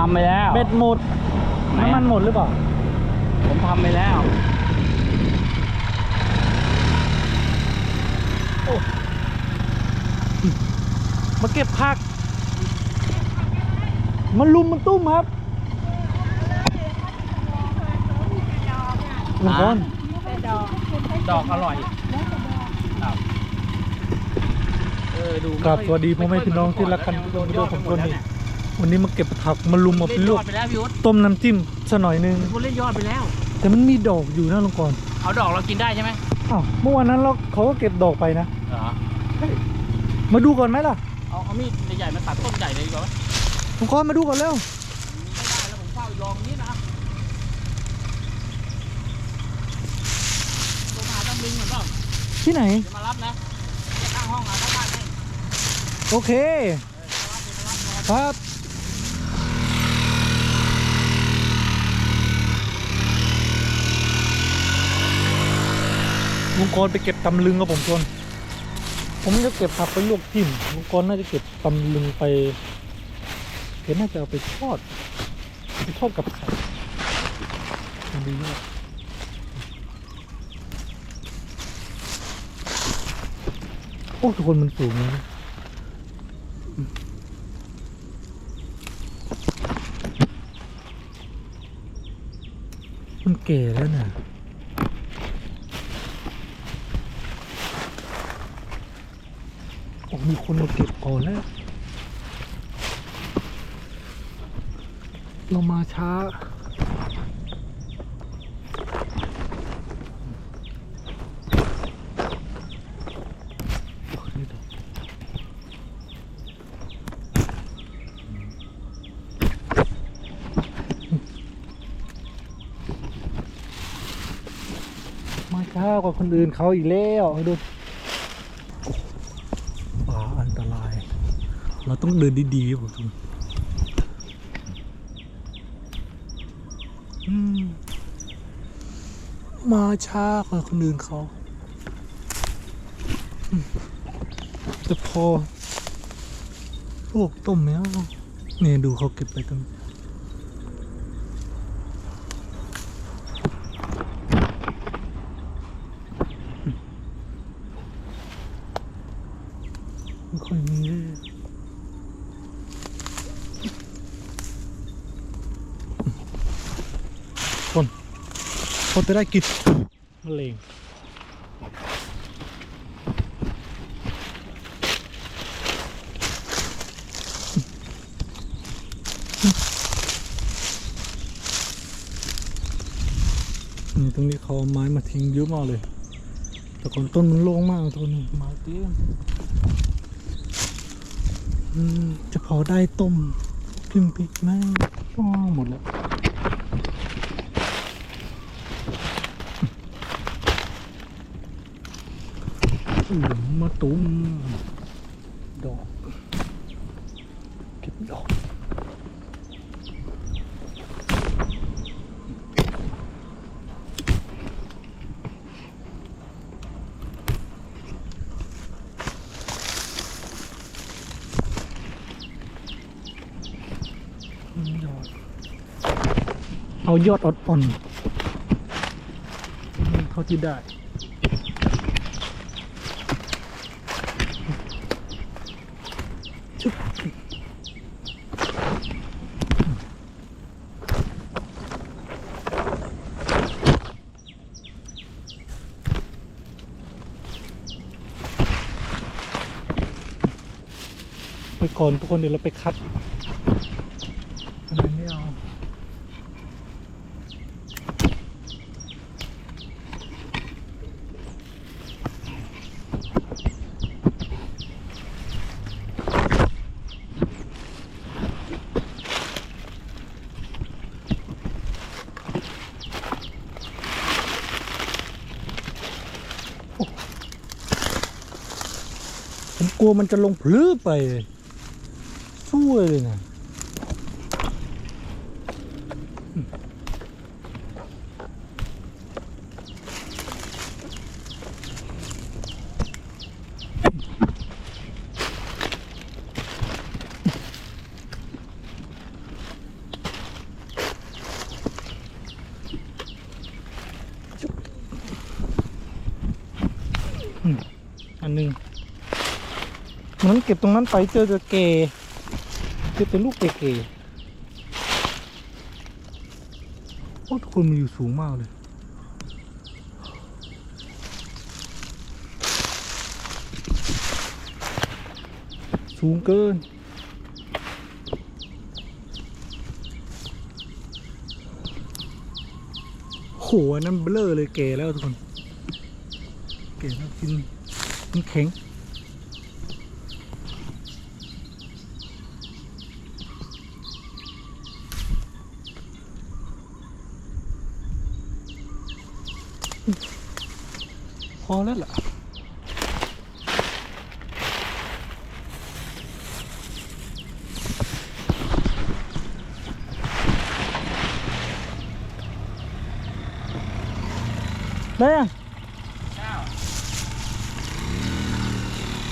ทำไปแล้ว เบ็ดหมดไหนอะ น้ำมันหมดหรือเปล่าผมทำไปแล้ว มาเก็บผัก มันลุมมันตุ้มครับลุงพลดอกอร่อยครับเออดูกราบสวัสดีพ่อแม่พี่น้องที่รักกันทุกคนด้วยผมคนนี้ วันนี้มาเก็บผักมาลุมมาเล่เป็นนยลูอกดไปแล้วพี่อุ๊ดต้มน้ำจิ้มซะหน่อยนึง พี่อุ๊ดเล่นยอดไปแล้ว แต่มันมีดอกอยู่นะลุงกรณ์เอาดอกเรากินได้ใช่ไหมอ้าวเมื่อวานนั้นเราเขาก็เก็บดอกไปนะ เหรอมาดูก่อนไหมล่ะเอาเอามีดใหญ่ๆมาตัดต้นใหญ่เลยดีกว่าไหมลุงกรณ์มาดูก่อนเร็วไม่ได้แล้วผมเฝ้าอีกรองนี้นะตัวมาต้องลิงเหมือนเปล่าที่ไหน เดี๋ยวมารับนะจะข้างห้องอะข้างบ้านให้โอเคครับ ลุงกรไปเก็บตำลึงกับผมชนผมจะเก็บผักไปลวกจิ้มลุงกรน่าจะเก็บตำลึงไปเห็นน่าจะเอาไปทอดไปทอดกับไข่ดีมากโอ้ทุกคนมันสูงนะมันแก่แล้วน่ะ มีคนมาเก็บก่อนแล้วเรามาช้า มาช้ากว่าคนอื่นเขาอีกแล้วดูป่าอันตราย เราต้องเดินดีๆครับผมอืมมาช้ากว่าคนอื่นเขาแต่พอลวกต้มแล้วเนี่ยดูเขาเก็บไปตรงไม่ค่อยมีเลยคน เขาจะได้กินมะเร็งนี่ตรงนี้เขาเอาไม้มาทิ้งเยอะมากเลย แต่ก่อนต้นมันโล่งมากต้นนี้ไม้เตี้ยมอืมจะพอได้ต้มกิมปิกไหมก็หมดแล้ว หลุมมาตุ้มดอกเก็บดอกเอายอดอ่อนเท่าที่ได้ ไปก่อนทุกคนเดี๋ยวเราไปคัดอันนี้ไม่เอาผมกลัวมันจะลงพลื้อไป สู้เลยนะอันหนึ่งมันเก็บตรงนั้นไปเจอจะเก เจอแต่ลูกเกโอ้ทุกคนมันอยู่สูงมากเลยสูงเกิน โหอันนั้นเบลอเลยเกแล้วทุกคน เกแล้วกินมันแข็ง อแล้วล่ะได้ยัง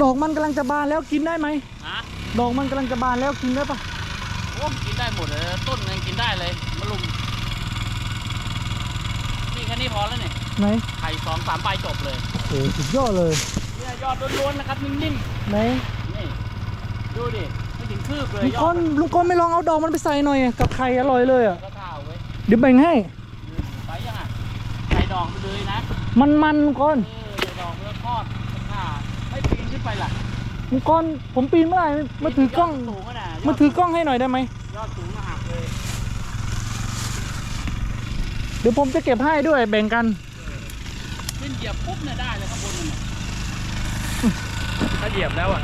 ดอกมันกำลังจะบานแล้วกินได้ไหมฮะดอกมันกำลังจะบานแล้วกินได้ปะโอ้กินได้หมดเลยต้นยังกินได้เลยมะลุมนี่แค่นี้พอแล้วเนี่ย ไหนไข่สองสามใบจบเลยโอ้โหสุดยอดเลยเนี่ยยอดล้วนๆนะครับนิ่มไหนๆนี่ดูดิไม่ถึงคืบเลยลุงยก้ออดนลุงก้อนไม่ลองเอาดอกมันไปใส่หน่อยอะกับไข่อร่อยเลยอะก็ข้าวเว้ยเดี๋ยวแบ่งให้อืมไปยังอะใส่ดอกไปเลยนะมันมันลุงก้อนเออใส่ดอกแล้วทอดข้าไม่ปีนขึ้นไปล่ะลุงก้อนผมปีนเมื่อไหร่มาถือกล้องยดสูงขนาดมาถือกล้องให้หน่อยได้ไหมยอดสูงมาหักเลย เดี๋ยวผมจะเก็บให้ด้วยแบ่งกันขึ้ นเหยียบปุ๊บเนี่ยได้เลยข้างบนนั่นน่ะถ้าเหยียบแล้วอะ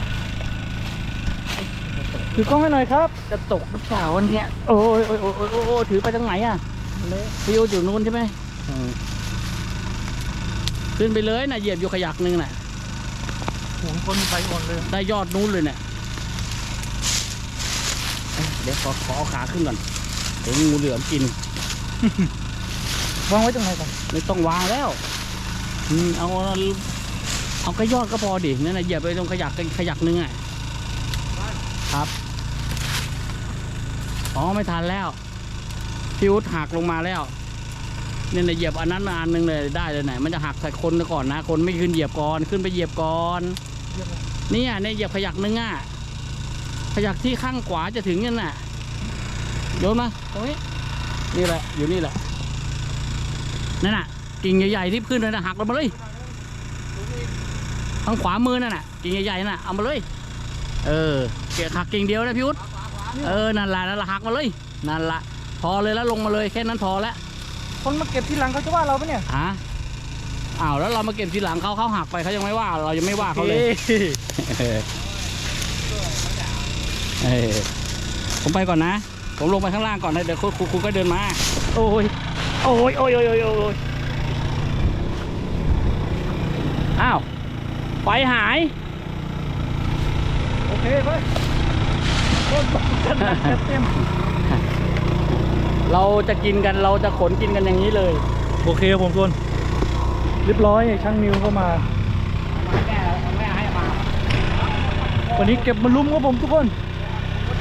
ถือกล้องให้หน่อยครับ จะตกหรือเปล่าวันเนี้ยโอ้ยโอ้ยโอ้ยโอ้ยโอ้ยโอ้ยถือไปทางไหนอะพี่โออยู่นู้นใช่ไหมขึ้นไปเลยนะเหยียบอยู่ขยักหนึงน่ะผมคนไฟอ่อนเลย ได้ยอดนู้นเลยเนี่ยเอ้ยเดี๋ยวขอขอเอาขาขึ้นก่อนเดี๋ยวงูเหลือมกิน วางไว้ตรงไหนก่อนไม่ต้องวางแล้ว อืมเอาเอาแค่ยอดก็พอดินั่นนะเหยียบไปตรงขยักขยักหนึงอะครับอ๋อไม่ทันแล้วพิวหักลงมาแล้วเนี่ยนะเหยียบอันนั้นอันหนึงเลยได้เลยไหนมันจะหักใส่คนก่อนนะ คนไม่ขึ้นเหยียบก่อนขึ้นไปเหยียบก่อนเนี่ยเนี่ยเหยียบขยักหนึงอะขยักที่ข้างขวาจะถึงนั่นน่ะโยนมาตรงนี้นี่แหละอยู่นี่แหละนั่นน่ะ กิ่งใหญ่ๆที่ขึ้นเลยนะหักลงมาเลยทางขวามือนั่นน่ะกิ่งใหญ่ๆน่ะเอามาเลย เออเกี่ยหักกิ่งเดียวนะพี่อุ๊ดเออนั่นละนั่นละหักมาเลยนั่นละพอเลยแล้วลงมาเลยแค่นั้นพอแล้วคนมาเก็บทีหลังเขาจะว่าเราปะเนี่ยฮะอ้าวแล้วเรามาเก็บทีหลังเขาเขาหักไปเขายังไม่ว่า เรายังไม่ว่าเขาเลยเออเออผมไปก่อนนะ ผมลงไปข้างล่างก่อนนะเดี๋ยวคุณคุณคุณก็เดินมา โอ้ยโอ้ยโอ้ยโอ้ยโอ้ยโอ้ยอ้าว ไฟหาย โอเคไปต้นกันหนักจัดเต็มเราจะกินกันเราจะขนกินกันอย่างนี้เลย โอเคครับผมทุกคนเรียบร้อยช่างนิวเข้ามาแก้ไม่ให้มา วันนี้เก็บมาลุ้มครับผมทุกคน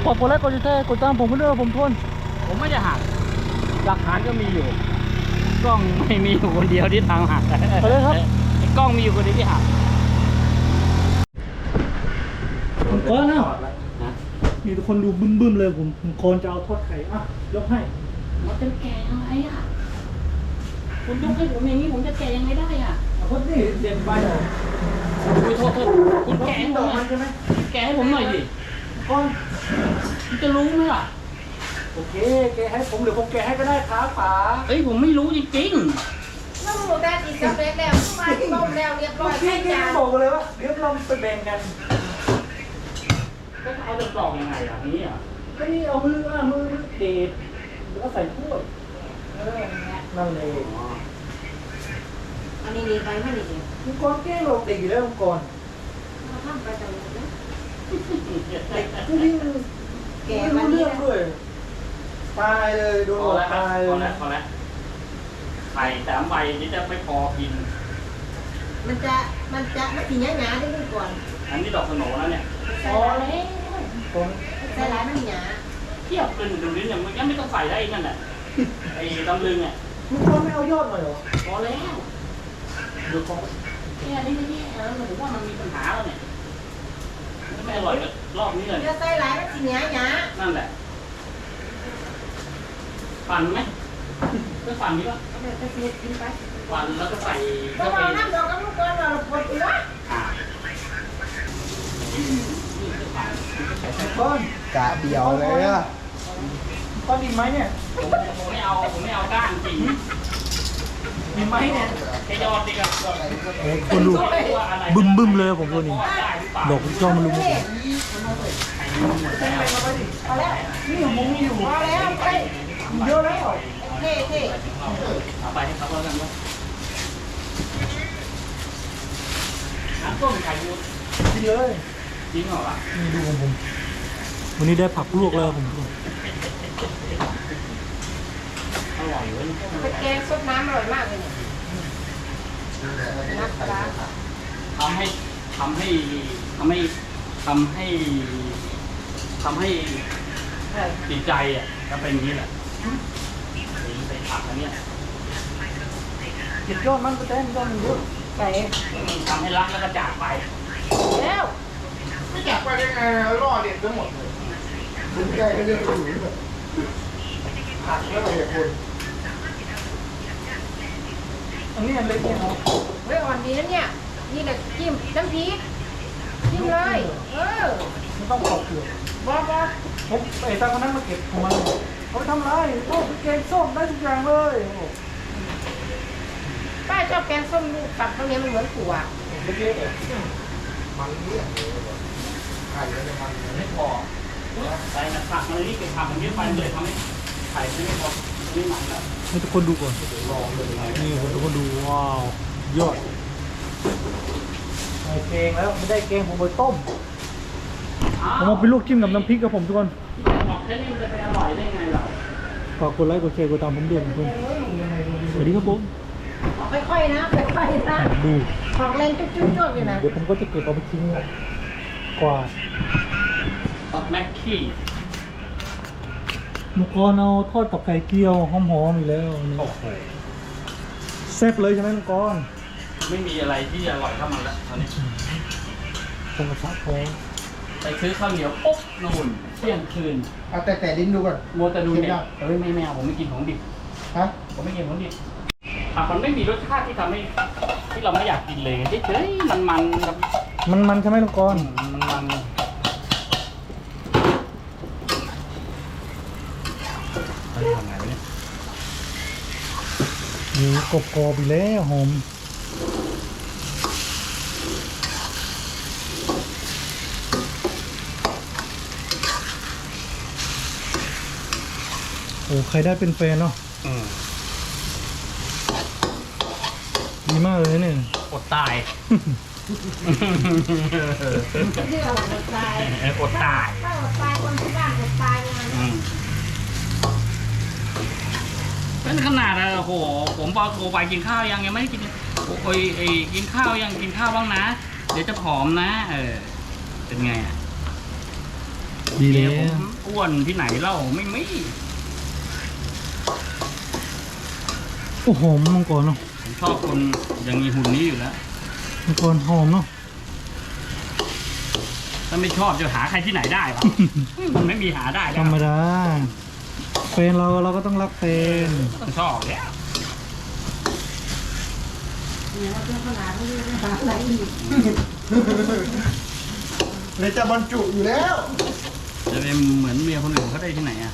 กดกดไลค์กดแชร์กดตามผมกันด้วยครับผมทุกคนผมไม่จะหักหลักฐานก็มีอยู่ กล้องไม่มีอยู่คนเดียวที่ทางหักไปเลยครับไอ้ กล้องมีอยู่คนเดียวที่หักผมก้อนนะนะมีทุกคนดูบึ้มบึ้มๆเลยผมผมกอนจะเอาทอดไข่อะยกให้มันจะแก่ยังไงอะคุณยกให้ผมอย่างนี้ผมจะแก่ยังไงได้อะทอดนี่เด็ดไปเหรอโอ้ยโทษโทษคุณแก่ให้ผดอมกหน่มัอนยใช่ไหมแก่ให้ผมหน่อยดิก้อนคุณจะรู้ไหมล่ะโอเคแกให้ผมหรือผมแกให้ก็ได้ครับป๋าเอ้ยผมไม่รู้จริงน้ำหมูได้กินกาแฟแล้ว มาต้มแล้วเรียบร้อยพี่ใส่พี่จานบอกเลยว่าเดี๋ยวเราไปแบ่งกันๆก็เอาจะกรอกยังไงอะนี่อะก็นี่เอามืออะมือมือเด็ดแล้วก็ใส่ถ้วยเอออย่างเงี้ยนั่นเลยอันนี้ดีไปไหมนี่ดีมังกรแกล้งเราเด็กอยู่แล้วมังกรเราทำไปตรงนี้นะเด็กผู้ที่มันแก่ไม่วันรู้นี้เรื่องนะด้วยตายเลยโดนหลอกตายเลยพอแล้วไข่สามใบนี่จะไม่พอกิน มันจะมันจะไม่กินหยาๆได้ด้วยก่อนอันนี้ดอกสโหนนะเนี่ยใส่หลายผมใส่หลายมันหยาเทียบกันดูนี่เนี่ยมันยังไม่ต้องใส่ได้อีกนั่นแหละไอ้ตำลึงอะมังกรไม่เอายอดหน่อยเหรอพอแล้วเดี๋ยวของเนี่ยนี่นี่เออผมว่ามันมีปัญหาแล้วเนี่ยมันไม่อร่อยกับรอบนี้เลยเดี๋ยวใส่หลายมันสิเหนียวหยานั่นแหละปั่นไหมก็ปั่นดีป่ะเอาไปไปเฮ็ดกินไป ปั่นแล้วก็ใส่บ่เข้าไปน้ำดอกกับลูกก่อนเราปวดหัวอ่าก้อนกะเดียวเลยอะก้อนดีไหมเนี่ยผมผมไม่เอาผมไม่เอาก้านจริงดีไหมเนี่ยแค่ยอดดีกับโอ้คนดูกบึ้มบึ้มเลยผมตัวนี้ด้หรือเปล่าดอกจ้อมันลุมเอาแล้วนี่อยู่มุ้งอยู่พอแล้วไปเยอะแล้วเท่เท่เอาไปให้เขาแล้วกันว่า น้ำต้มไข่ยูกินเลยจริงเหรอวะนี่ดูของผม วันนี้ได้ผักลวกแล้วผมดูอร่อยเว้ยไปแกงซดน้ำอร่อยมากเลยเนี่ยน้ำปลาร้าทำให้ทำให้ทำให้ทำให้ทำให้เออจิตใจอะก็เป็นอย่างนี้แหละใส่ผักอันเนี้ยเก็บยอดมันก็ได้ยอดมันเยอะ ใส่ทำให้รักแล้วก็จากไป แล้วไม่อยากไปได้ไงรอเด็ดทั้งหมดเลยมึงแกก็เรื่องอื่นผักแล้วอะไรคุณอันนี้อันเล็กเนี่ยเนาะเฮ้ยอ่อนดีนะเนี่ย นี่แหละจิ้มน้ำพริกจิ้มเลย เออไม่ต้องปอกเปลือกบอบอผมไอ้ตาคนนั้นมาเก็บของมันเขาไปทำอะไรโอ้ไปเกงส้มได้ทุกอย่างเลยโอ้ ป้าชอบแกงส้มลูกตับตรงนี้มันเหมือนถั่วเล็กๆเลยมันเนี่ยไข่แล้วเนี่ยมันเนี่ยไม่พอใส่ผักมาเลยนี่เก็บผักมันเยอะไปเลยทำให้ไข่ไม่พอไม่หมันแล้วให้ทุกคนดูก่อนลองเลยนี่คนทุกคนดูว้าวยอดใส่เกงแล้วไม่ได้เกงผมไปต้มผมเอาไปลวกจิ้มกับน้ำพริกกับผมทุกคนบอกแค่นี้มันจะไปอร่อยได้ไงล่ะฝากกดไลค์กดแชร์กดตามผมด้วยทุกคนสวัสดีครับผม ค่อยๆนะค่อยๆนะดูออกแรงจุ๊บๆๆอยู่นะเดี๋ยวผมก็จะเก็บเอาไปทิ้งกว่าดแม็กกี้เมื่อก่อนเอาทอดกับไข่เกี๊ยวหอมๆอีกแล้วนี่โอ้โหแซ่บเลยใช่ไหมเมื่อก่อนไม่มีอะไรที่อร่อยเท่ามันแล้วตอนนี้ ตรงกระทะท้องไปซื้อข้าวเหนียวปุ๊บนู่นเที่ยงคืนเอาแต่แต่ลิ้นดูก่อนโมวแต่ดูเนี่ยเอ้ยไม่แมวผมไม่กินของดิบฮะผมไม่กินของดิบ ผักมันไม่มีรสชาติที่ทำให้ที่เราไม่อยากกินเลยเฉยๆมันมันๆครับมันมันๆใช่ไหมลุงกรมันมันเฮ้ยทำไงวะเนี่ยมีกรอบกรอบๆอีกแล้วหอมโอ้ใครได้เป็นแฟนเนาะอืม ดีมากเลยเนี่ยอดตายเชื่อว่าอดตายอดตายถ้าอดตายคนที่บ้านอดตายงานอืมเป็นขนาดอะโอ้โหผมบอกโทรไปกินข้าวยังยังไม่ได้กินโอ้ยไอ้กินข้าวยังกินข้าวบ้างนะ เดี๋ยวจะผอมนะ เออ เป็นไงอะดีเมีแล้ยวผมอ้วนที่ไหนเล่าไม่มีโอ้หอมมังกรเนาะ ผมชอบคนอย่างมีหุ่นนี้อยู่แล้วมังกรหอมเนาะ ถ้าไม่ชอบจะหาใครที่ไหนได้วะ มันไม่มีหาได้ธแล้รวรมดาแฟนเราเราก็ต้องรักแฟนต้องชอบแล้วเนี่ยว่าเรื่องขนาดนี้นะหาอะไรอีกเลยจะบรรจุอยู่แล้ว จะเป็นเหมือนเมียคนอื่นเขาได้ที่ไหนอะ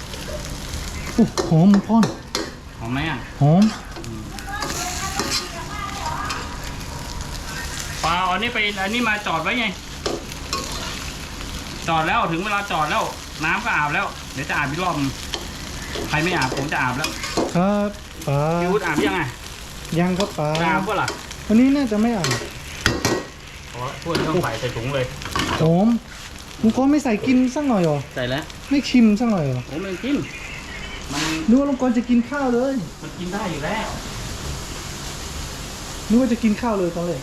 โอ้หอมมังกรหอมไหมอะ หอม เปล่า อันนี้ไปอันนี้มาจอดไว้ไง จอดแล้วถึงเวลาจอดแล้ว น้ำก็อาบแล้ว เดี๋ยวจะอาบอีกรอบนึงใครไม่อาบผมจะอาบแล้ว ครับป๋าพี่วุฒิอาบยังไงยังครับป๋าจะอาบก็ล่ะวันนี้น่าจะไม่อ่านเพราะว่าถ้วยต้องใส่ใส่ถุงเลยหอมมังกรไม่ใส่กินสักหน่อยเหรอใส่แล้วไม่ชิมสักหน่อยเหรอผมไม่กินมันนึกว่าลุงกรจะกินข้าวเลย มันกินได้อยู่แล้วนึกว่าจะกินข้าวเลยตอนแรก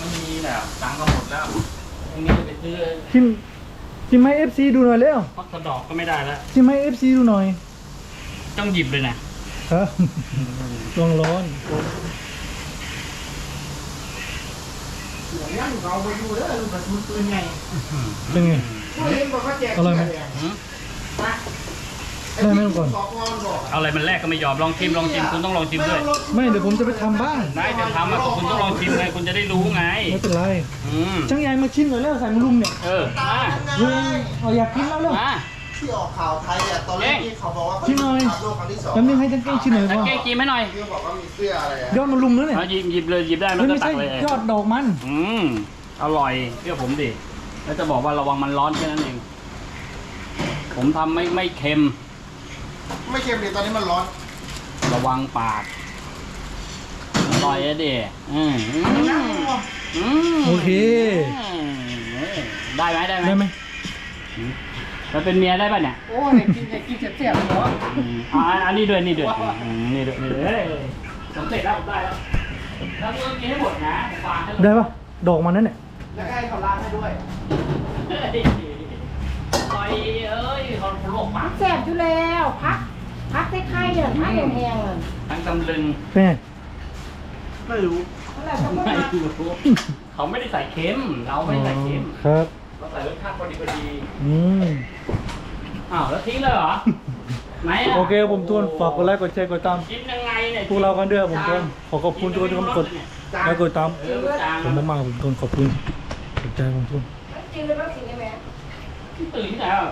มันมีแบบตังค์ก็หมดแล้วพรุ่งนี้จะไปซื้อชิมชิมให้เอฟซีดูหน่อยเร็วฮอตดอกก็ไม่ได้แล้ว ชิมให้เอฟซีดูหน่อยต้องหยิบเลยนะครับร้อนร้อนเอาไปดูแล้วลูกกระสุนปืนไงเป็นไงผู้เห็นบอกว่าแจกอร่อยไหมหืม ได้ไหมก่อนสองพรบอกเอาอะไรมันแรกก็ไม่ยอมลองชิมลองชิมคุณต้องลองชิมด้วยไม่เดี๋ยวผมจะไปทำบ้างได้จะทำอะคุณต้องลองชิมไงคุณจะได้รู้ไงไม่เป็นไรอืมช่างใหญ่มาชิมหน่อยแล้วใส่มะรุมเนี่ยเออมาเฮ้ยเอาอยากกินแล้วเร็ว มา ที่ออกข่าวไทยอะตอนแรกที่เขาบอกว่าชิมหน่อย โลกครั้งที่สองแป๊บนึงให้ช่างเก้งชิมหน่อยแล้วก่อนเก้งกินไหมหน่อยที่เขาบอกว่ามีเสื้ออะไรอะยอดมะรุมแล้วเนี่ยเอาหยิบหยิบเลยหยิบได้มัเฮ้นยก็ไม่ตัใช่กเลยยอดดอกมัน อืมอร่อยเชื่อผมดิแล้วจะบอกว่าระวังมันร้อนแค่นั้นเองผมทำไม่ไม่เค็ม ไม่เค็มเลยตอนนี้มันร้อน ระวังปากอร่อยอะดิอืมอืมอืมโอเคได้ไหมได้ไหมได้ไหมมันเป็นเมียได้ป่ะเนี่ยโอ้ยกินแต่กินเสียบๆหัวอืมอ่าอันนี้ด้วยนี่ด้วยอืมนี่ด้วยนี่ด้วยเฮ้ยสำเร็จแล้วผมได้แล้วแล้วมึงกินให้หมดนะผมวางให้หมด ได้ปะดอกมันนั่นเนี่ยแล้วก็ให้เขาล้างให้ด้วย เฮ้ยอร่อยเอ้ยเขาโลกปากแสบอยู่แล้วพัก พักใส่ไข่เนี่ยพักแห้งๆเลยทั้งตำลึงเป็นไงไม่รู้นั่นแหละเขาก็ไม่มารู้เขาไม่ได้ใส่เค็ม เราไม่ได้ใส่เค็มครับเราใส่รสชาติพอดีพอดีอืมอ้าวแล้วทิ้งเลยเหรอไหนอะโอเคผมทวนฝากกดไลค์กดแชร์กดตามกินยังไงเนี่ยพวกเรากันด้วยผมทวนขอขอบคุณทุกคนที่กดไลค์กดตามเออจางผมมากๆผมทวนขอบคุณขอบใจผมทวนจืดแล้วสิเนี่ยแม่ตื่นที่ไหนอะ